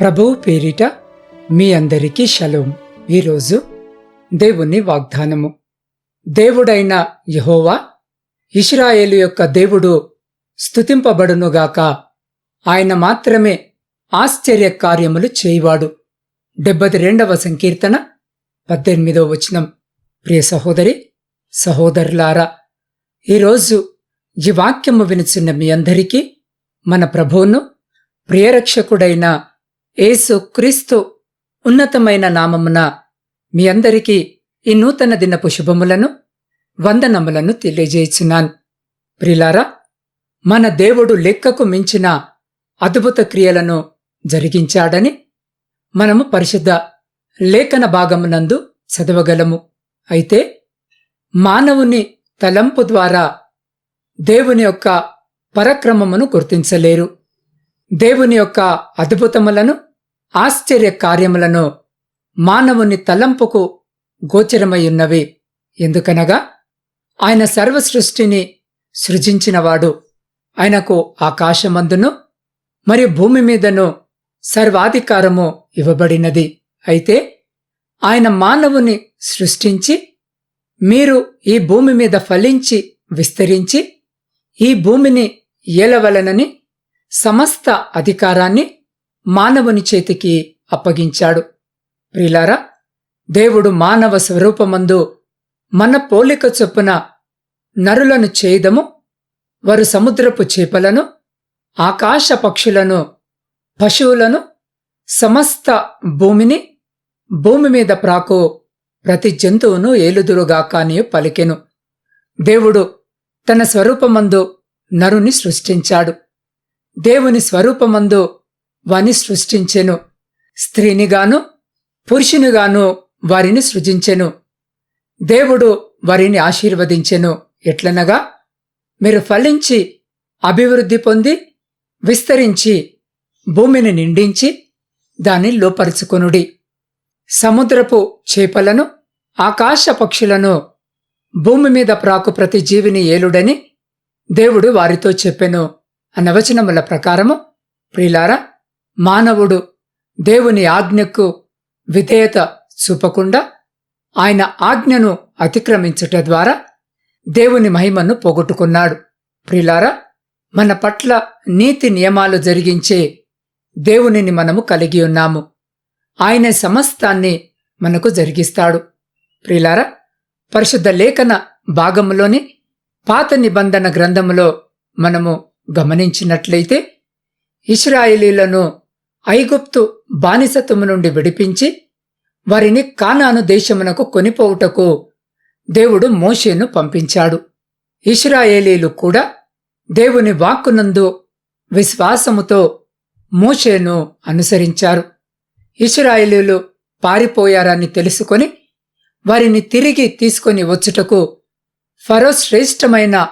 ప్రభువు పేరిట మీ అందరికీ షలోం. ఈరోజు దేవుని వాగ్దానము. దేవుడైన యహోవా ఇస్రాయేలు యొక్క దేవుడు స్థుతింపబడునుగాక ఆయన మాత్రమే ఆశ్చర్య కార్యములు చేయవాడు. డెబ్బది రెండవ సంకీర్తన పద్దెనిమిదవ వచనం. ప్రియ సహోదరి సహోదరులారా ఈరోజు ఈ వాక్యము వినిచున్న మీ అందరికీ మన ప్రభువును ప్రియరక్షకుడైన ఏసు క్రీస్తు ఉన్నతమైన నామమున మీ అందరికీ ఈ నూతన దినపు శుభములను వందనములను తెలియజేయుచున్నాను. ప్రిలారా మన దేవుడు లెక్కకు మించిన అద్భుత క్రియలను జరిగించాడని మనము పరిశుద్ధ లేఖన భాగమునందు చదవగలము. అయితే మానవుని తలంపు ద్వారా దేవుని యొక్క పరక్రమమును గుర్తించలేరు. దేవుని యొక్క అద్భుతములను ఆశ్చర్య కార్యములను మానవుని తలంపుకు గోచరమయ్యున్నవి ఎందుకనగా ఆయన సర్వసృష్టిని సృజించినవాడు. ఆయనకు ఆకాశమందును మరియు భూమి మీదను సర్వాధికారము ఇవ్వబడినది. అయితే ఆయన మానవుని సృష్టించి మీరు ఈ భూమి మీద ఫలించి విస్తరించి ఈ భూమిని ఏలవలనని సమస్త అధికారాన్ని మానవుని చేతికి అప్పగించాడు. ప్రిలారా దేవుడు మానవ స్వరూపమందు మన పోలిక చొప్పున నరులను చేయదము వారు సముద్రపు చేపలను ఆకాశ పక్షులను పశువులను సమస్త భూమిని భూమి మీద ప్రాకు ప్రతి జంతువును ఏలుదురుగాక అని పలికెను. దేవుడు తన స్వరూపమందు నరుని సృష్టించాడు. దేవుని స్వరూపమందు వాని సృష్టించెను. స్త్రీనిగాను పురుషునిగాను వారిని సృజించెను. దేవుడు వారిని ఆశీర్వదించెను. ఎట్లనగా మీరు ఫలించి అభివృద్ధి పొంది విస్తరించి భూమిని నిండించి దాన్ని లోపరుచుకొనుడి. సముద్రపు చేపలను ఆకాశ పక్షులను భూమి మీద ప్రాకు ప్రతి జీవిని ఏలుడని దేవుడు వారితో చెప్పెను. అన్న వచనముల ప్రకారము ప్రిలారా మానవుడు దేవుని ఆజ్ఞకు విధేయత చూపకుండా ఆయన ఆజ్ఞను అతిక్రమించుట ద్వారా దేవుని మహిమను పోగొట్టుకున్నాడు. ప్రిలారా మన పట్ల నీతి నియమాలు జరిగించే దేవునిని మనము కలిగి ఉన్నాము. ఆయన సమస్తాన్ని మనకు జరిగిస్తాడు. ప్రిలారా పరిశుద్ధ లేఖన భాగములోని పాత నిబంధన గ్రంథములో మనము గమనించినట్లయితే ఇస్రాయేలీలను ఐగుప్తు బానిసత్వము నుండి విడిపించి వారిని కానాను దేశమునకు కొనిపోవుటకు దేవుడు మోషేను పంపించాడు. ఇస్రాయేలీలు కూడా దేవుని వాక్కునందు విశ్వాసముతో మోషేను అనుసరించారు. ఇస్రాయేలీలు పారిపోయారని తెలుసుకొని వారిని తిరిగి తీసుకొని వచ్చుటకు ఫరో శ్రేష్టమైన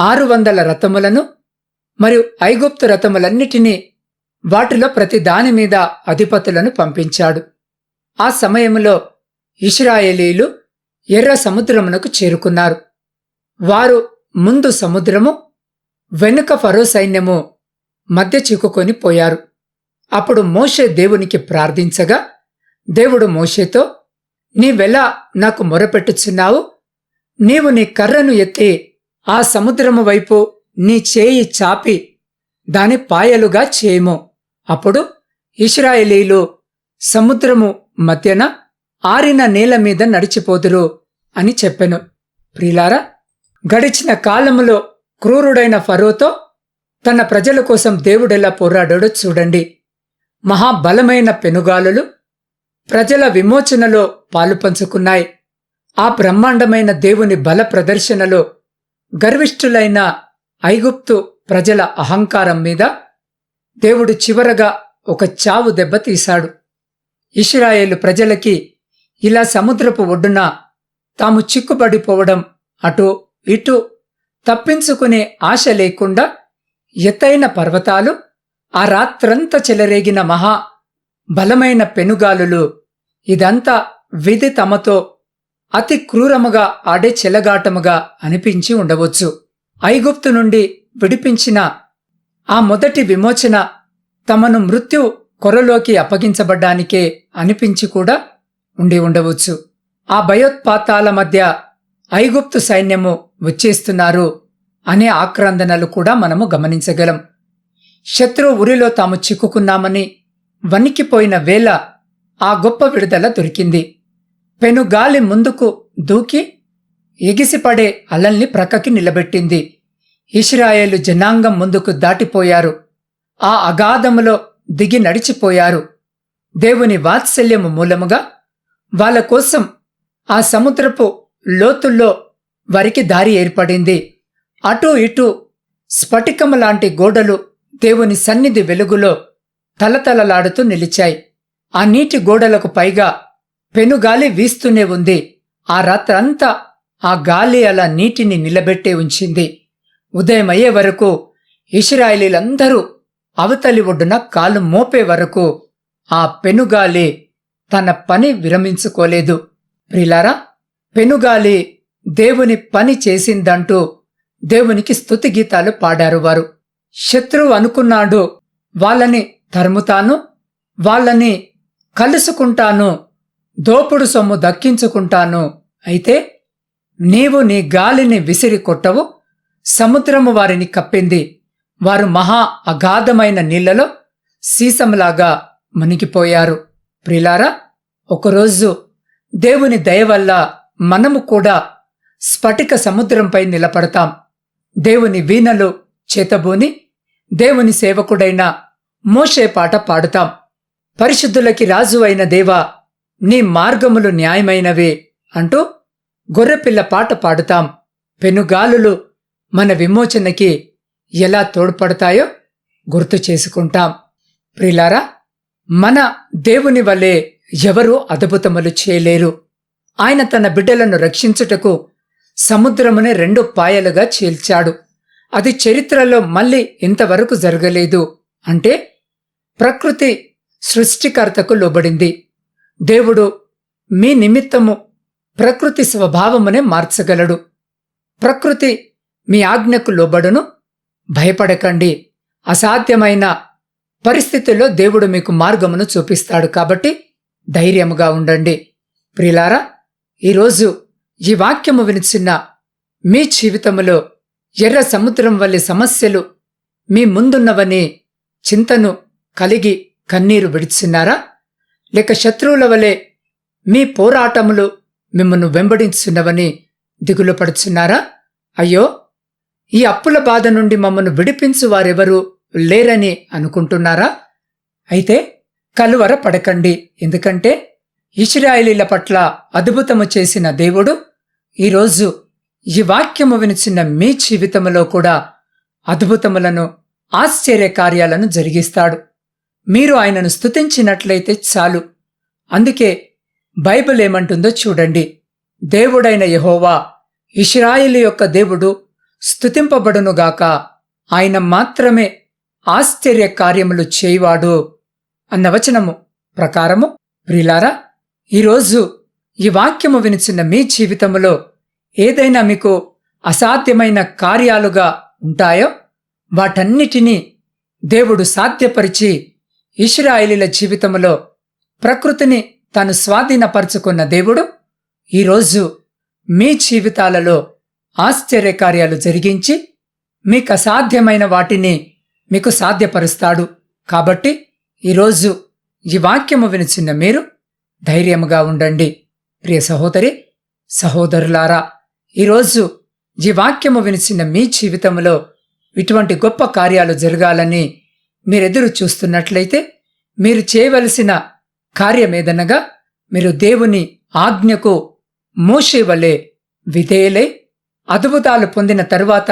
ఆరు వందల రథములను మరియు ఐగుప్తు రథములన్నిటినీ వాటిలో ప్రతి దాని మీద అధిపతులను పంపించాడు. ఆ సమయంలో ఇస్రాయేలీలు ఎర్ర సముద్రమునకు చేరుకున్నారు. వారు ముందు సముద్రము వెనుక ఫరో సైన్యము మధ్య చిక్కుకొని పోయారు. అప్పుడు మోషే దేవునికి ప్రార్థించగా దేవుడు మోషేతో నీవెలా నాకు మొరపెట్టుచున్నావు? నీవు నీ కర్రను ఎత్తి ఆ సముద్రము వైపు నీ చేయి చాపి దాని పాయలుగా చేయము. అప్పుడు ఇస్రాయేలీలు సముద్రము మధ్యన ఆరిన నేల మీద నడిచిపోదురు అని చెప్పెను. ప్రిలారా గడిచిన కాలములో క్రూరుడైన ఫరోతో తన ప్రజల కోసం దేవుడెలా పోరాడాడో చూడండి. మహాబలమైన పెనుగాలులు ప్రజల విమోచనలో పాలు పంచుకున్నాయి ఆ బ్రహ్మాండమైన దేవుని బల ప్రదర్శనలో గర్విష్ఠులైన ఐగుప్తు ప్రజల అహంకారం మీద దేవుడు చివరగా ఒక చావు దెబ్బతీశాడు ఇస్రాయేలు ప్రజలకి ఇలా సముద్రపు ఒడ్డున తాము చిక్కుబడిపోవడం అటు ఇటు తప్పించుకునే ఆశ లేకుండా ఎత్తైన పర్వతాలు ఆ రాత్రంతా చెలరేగిన మహా బలమైన పెనుగాలులు ఇదంతా విధి తమతో అతి క్రూరముగా ఆడే చెలగాటముగా అనిపించి ఉండవచ్చు. ఐగుప్తు నుండి విడిపించిన ఆ మొదటి విమోచన తమను మృత్యు కొరలోకి అప్పగించబడ్డానికే అనిపించి కూడా ఉండి ఉండవచ్చు. ఆ భయోత్పాతాల మధ్య ఐగుప్తు సైన్యము వచ్చేస్తున్నారు అనే ఆక్రందనలు కూడా మనము గమనించగలం. శత్రు ఉరిలో తాము చిక్కుకున్నామని వణికిపోయిన వేళ ఆ గొప్ప విడుదల దొరికింది. పెనుగాలి ముందుకు దూకి ఎగిసిపడే అలల్ని ప్రక్కకి నిలబెట్టింది. ఇస్రాయేలు జనాంగం ముందుకు దాటిపోయారు. ఆ అగాధములో దిగి నడిచిపోయారు. దేవుని వాత్సల్యము మూలముగా వాళ్ళ కోసం ఆ సముద్రపు లోతుల్లో వారికి దారి ఏర్పడింది. అటూ ఇటూ స్ఫటికము లాంటి గోడలు దేవుని సన్నిధి వెలుగులో తలతలలాడుతూ నిలిచాయి. ఆ నీటి గోడలకు పైగా పెనుగాలి వీస్తూనే ఉంది. ఆ రాత్రంతా ఆ గాలి అలా నీటిని నిలబెట్టే ఉంచింది. ఉదయం అయ్యే వరకు ఇస్రాయిలీలందరూ అవతలి ఒడ్డున కాలు మోపే వరకు ఆ పెనుగాలి తన పని విరమించుకోలేదు. ప్రిలారా పెనుగాలి దేవుని పని చేసిందంటూ దేవునికి స్తుతి గీతాలు పాడారు వారు. శత్రువు అనుకున్నాడు వాళ్ళని తరుముతాను వాళ్ళని కలుసుకుంటాను దోపుడు సొమ్ము దక్కించుకుంటాను. అయితే నీవు నీ గాలిని విసిరి కొట్టవు సముద్రము వారిని కప్పింది. వారు మహా అగాధమైన నీళ్ళలో సీసంలాగా మునిగిపోయారు. ప్రిలారా ఒకరోజు దేవుని దయ వల్ల మనము కూడా స్ఫటిక సముద్రంపై నిలబడతాం. దేవుని వీణలు చేతబూని దేవుని సేవకుడైన మోషే పాట పాడుతాం. పరిశుద్ధులకి రాజు అయిన దేవా నీ మార్గములు న్యాయమైనవే అంటూ గొర్రెపిల్ల పాట పాడుతాం. పెనుగాలులు మన విమోచనకి ఎలా తోడ్పడతాయో గుర్తు చేసుకుంటాం. ప్రిలారా మన దేవుని వలె ఎవరూ అద్భుతములు చేయలేరు. ఆయన తన బిడ్డలను రక్షించుటకు సముద్రముని రెండు పాయలుగా చీల్చాడు. అది చరిత్రలో మళ్ళీ ఇంతవరకు జరగలేదు. అంటే ప్రకృతి సృష్టికర్తకు లోబడింది. దేవుడు మీ నిమిత్తము ప్రకృతి స్వభావమునే మార్చగలడు. ప్రకృతి మీ ఆజ్ఞకు లోబడును. భయపడకండి. అసాధ్యమైన పరిస్థితుల్లో దేవుడు మీకు మార్గమును చూపిస్తాడు కాబట్టి ధైర్యముగా ఉండండి. ప్రిలారా ఈరోజు ఈ వాక్యము వినిచిన మీ జీవితములో ఎర్ర సముద్రం వల్లే సమస్యలు మీ ముందున్నవని చింతను కలిగి కన్నీరు విడిచున్నారా? లేక శత్రువుల వలె మీ పోరాటములు మిమ్మల్ని వెంబడించున్నవని దిగులు పడుచున్నారా అయ్యో ఈ అప్పుల బాధ నుండి మమ్మను విడిపించు వారెవరూ లేరని అనుకుంటున్నారా? అయితే కలువర పడకండి. ఎందుకంటే ఇస్రాయేలీల పట్ల అద్భుతము చేసిన దేవుడు ఈరోజు ఈ వాక్యము వినిచిన మీ జీవితములో కూడా అద్భుతములను ఆశ్చర్య కార్యాలను జరిగిస్తాడు. మీరు ఆయనను స్తుతించినట్లయితే చాలు. అందుకే బైబిల్ ఏమంటుందో చూడండి. దేవుడైన యహోవా ఇస్రాయిల్ యొక్క దేవుడు స్థుతింపబడునుగాక ఆయన మాత్రమే ఆశ్చర్య కార్యములు చేయవాడు అన్న వచనము ప్రకారము. ప్రిలారా ఈరోజు ఈ వాక్యము వినిచిన మీ జీవితములో ఏదైనా మీకు అసాధ్యమైన కార్యాలుగా ఉంటాయో? వాటన్నిటినీ దేవుడు సాధ్యపరిచి ఇష్రాయిలీల జీవితములో ప్రకృతిని తాను స్వాధీనపరుచుకున్న దేవుడు. ఈరోజు మీ జీవితాలలో ఆశ్చర్య కార్యాలు జరిగించి మీకు అసాధ్యమైన వాటిని మీకు సాధ్యపరుస్తాడు. కాబట్టి ఈరోజు ఈ వాక్యము వినిచిన మీరు ధైర్యముగా ఉండండి. ప్రియ సహోదరి సహోదరులారా ఈరోజు ఈ వాక్యము వినిచిన మీ జీవితంలో ఇటువంటి గొప్ప కార్యాలు జరగాలని మీరెదురు చూస్తున్నట్లయితే మీరు చేయవలసిన కార్యమేదనగా మీరు దేవుని ఆజ్ఞకు మోషే వలె విధేయులై అద్భుతాలు పొందిన తరువాత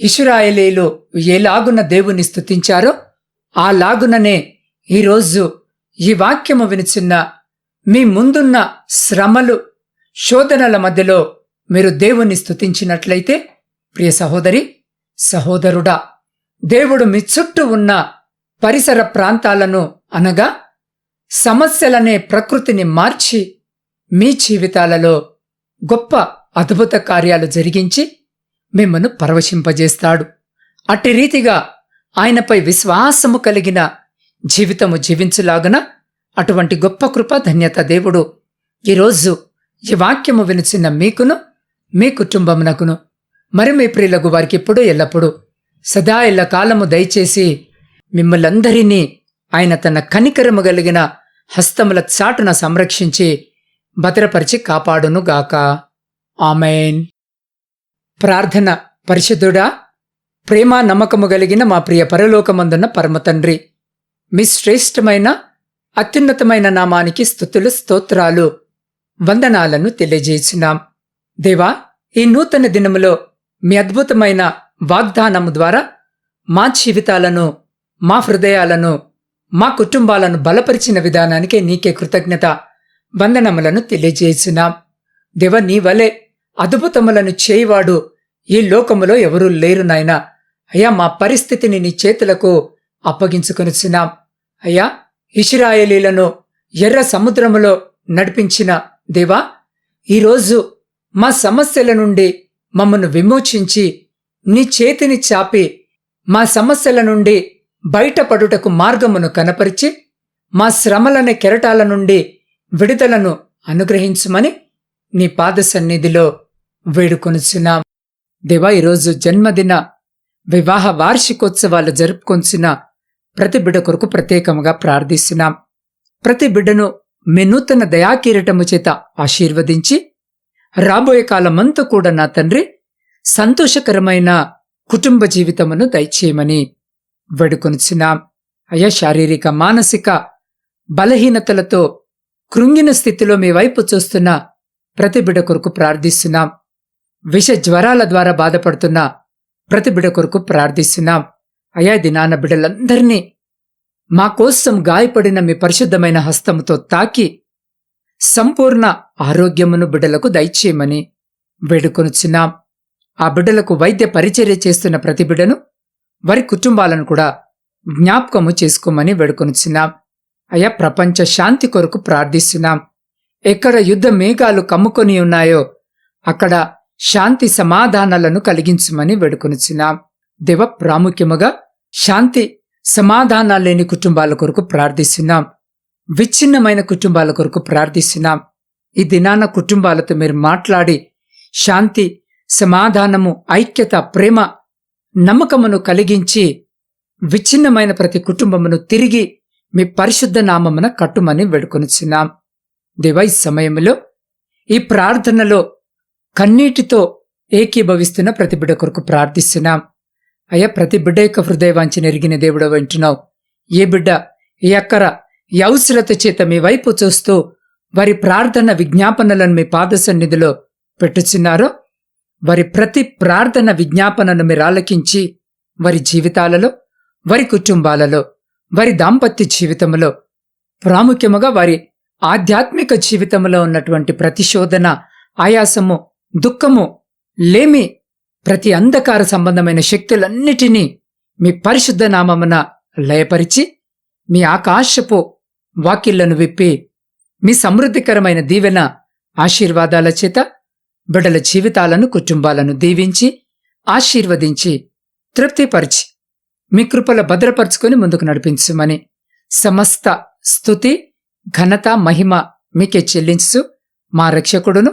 ఇషురాయలీలు ఏలాగున దేవుని స్థుతించారో ఆ లాగుననే ఈరోజు ఈ వాక్యము వినిచున్న మీ ముందున్న శ్రమలు శోధనల మధ్యలో మీరు దేవుని స్థుతించినట్లయితే ప్రియ సహోదరి సహోదరుడా దేవుడు మీ చుట్టూ ఉన్న పరిసర ప్రాంతాలను అనగా సమస్యలనే ప్రకృతిని మార్చి మీ జీవితాలలో గొప్ప అద్భుత కార్యాలు జరిగించి మిమ్మను పరవశింపజేస్తాడు. అట్టి రీతిగా ఆయనపై విశ్వాసము కలిగిన జీవితము జీవించులాగున అటువంటి గొప్ప కృప ధన్యత దేవుడు ఈరోజు ఈ వాక్యము వినిచిన మీకును మీ కుటుంబమునకును మరి మీ ప్రియులకు వారికి ఎప్పుడూ ఎల్లప్పుడూ సదా ఎల్ల కాలము దయచేసి మిమ్మలందరినీ ఆయన తన కనికరము కలిగిన హస్తముల చాటున సంరక్షించి భద్రపరిచి కాపాడునుగాక. ఆమెన్. ప్రార్థన పరిశుద్ధుడా ప్రేమ నమ్మకము కలిగిన మా ప్రియ పరలోకమందున్న పరమతండ్రి మీ శ్రేష్టమైన అత్యున్నతమైన నామానికి స్థుతులు స్తోత్రాలు వందనాలను తెలియజేసినాం దేవా ఈ నూతన దినములో మీ అద్భుతమైన వాగ్దానము ద్వారా మా జీవితాలను మా హృదయాలను మా కుటుంబాలను బలపరిచిన విధానానికే నీకే కృతజ్ఞత వందనములను తెలియజేసినాం దేవ నీ వలె అద్భుతములను చేయివాడు. ఈ లోకములో ఎవరూ లేరు నాయనా. అయ్యా మా పరిస్థితిని నీ చేతులకు అప్పగించుకొనిచున్నాం. అయ్యా ఇషిరాయలీలను ఎర్ర సముద్రములో నడిపించిన దేవా ఈరోజు మా సమస్యల నుండి మమ్మను విమోచించి నీ చేతిని చాపి మా సమస్యల నుండి బయటపడుటకు మార్గమును కనపరిచి మా శ్రమలనే కెరటాల నుండి విడుదలను అనుగ్రహించుమని నీ పాద సన్నిధిలో వేడుకొనుచున్నాం. దేవా ఈరోజు జన్మదిన వివాహ వార్షికోత్సవాలు జరుపుకొంచిన ప్రతి బిడ్డ కొరకు ప్రత్యేకముగా ప్రార్థిస్తున్నాం. ప్రతి బిడ్డను మీ నూతన దయాకిరీటము చేత ఆశీర్వదించి రాబోయే కాలమంతా కూడా నా తండ్రి సంతోషకరమైన కుటుంబ జీవితమును దయచేయమని వేడుకొనిచున్నాం. అయ్యా శారీరక మానసిక బలహీనతలతో కృంగిన స్థితిలో మీ వైపు చూస్తున్న ప్రతి బిడ్డ కొరకు ప్రార్థిస్తున్నాం. విష జ్వరాల ద్వారా బాధపడుతున్న ప్రతి బిడ కొరకు ప్రార్థిస్తున్నాం. అయా దినాన బిడ్డలందరినీ మా కోసం గాయపడిన మీ పరిశుద్ధమైన హస్తముతో తాకి సంపూర్ణ ఆరోగ్యమును బిడ్డలకు దయచేయమని వేడుకొనుచున్నాం. ఆ బిడ్డలకు వైద్య పరిచర్య చేస్తున్న ప్రతి బిడ్డను వారి కుటుంబాలను కూడా జ్ఞాపకము చేసుకోమని వేడుకొనుచున్నాం. అయా ప్రపంచ శాంతి కొరకు ప్రార్థిస్తున్నాం. ఎక్కడ యుద్ధ మేఘాలు కమ్ముకొని ఉన్నాయో అక్కడ శాంతి సమాధానాలను కలిగించమని వేడుకొనిచున్నాం. దేవ ప్రాముఖ్యముగా శాంతి సమాధానాలు లేని కుటుంబాల కొరకు ప్రార్థిస్తున్నాం. విచ్ఛిన్నమైన కుటుంబాల కొరకు ప్రార్థిస్తున్నాం. ఈ దినాన కుటుంబాలతో మీరు మాట్లాడి శాంతి సమాధానము ఐక్యత ప్రేమ నమ్మకమును కలిగించి విచ్ఛిన్నమైన ప్రతి కుటుంబమును తిరిగి మీ పరిశుద్ధ నామమున కట్టుమని వేడుకొనిచున్నాం. ఈ సమయంలో ఈ ప్రార్థనలో కన్నీటితో ఏకీభవిస్తున్న ప్రతి బిడ్డ కొరకు ప్రార్థిస్తున్నాం. అయ్యా ప్రతి బిడ్డ యొక్క హృదయవాంచి నెరిగిన దేవుడు వింటున్నావు ఏ బిడ్డ ఏ అక్కర ఈ అవసరత చేత మీ వైపు చూస్తూ వారి ప్రార్థన విజ్ఞాపనలను మీ పాద సన్నిధిలో పెట్టుచున్నారో వారి ప్రతి ప్రార్థన విజ్ఞాపనను మీరు ఆలకించి వారి జీవితాలలో వారి కుటుంబాలలో వారి దాంపత్య జీవితంలో ప్రాముఖ్యముగా వారి ఆధ్యాత్మిక జీవితంలో ఉన్నటువంటి ప్రతిశోధన ఆయాసము దుఃఖము లేమి ప్రతి అంధకార సంబంధమైన శక్తులన్నిటినీ మీ పరిశుద్ధ నామమున లయపరిచి మీ ఆకాశపు వాకిళ్ళను విప్పి మీ సమృద్ధికరమైన దీవెన ఆశీర్వాదాల చేత బిడ్డల జీవితాలను కుటుంబాలను దీవించి ఆశీర్వదించి తృప్తిపరిచి మీ కృపల భద్రపరుచుకొని ముందుకు నడిపించుమని సమస్త స్థుతి ఘనత మహిమ మీకే చెల్లించు మా రక్షకుడును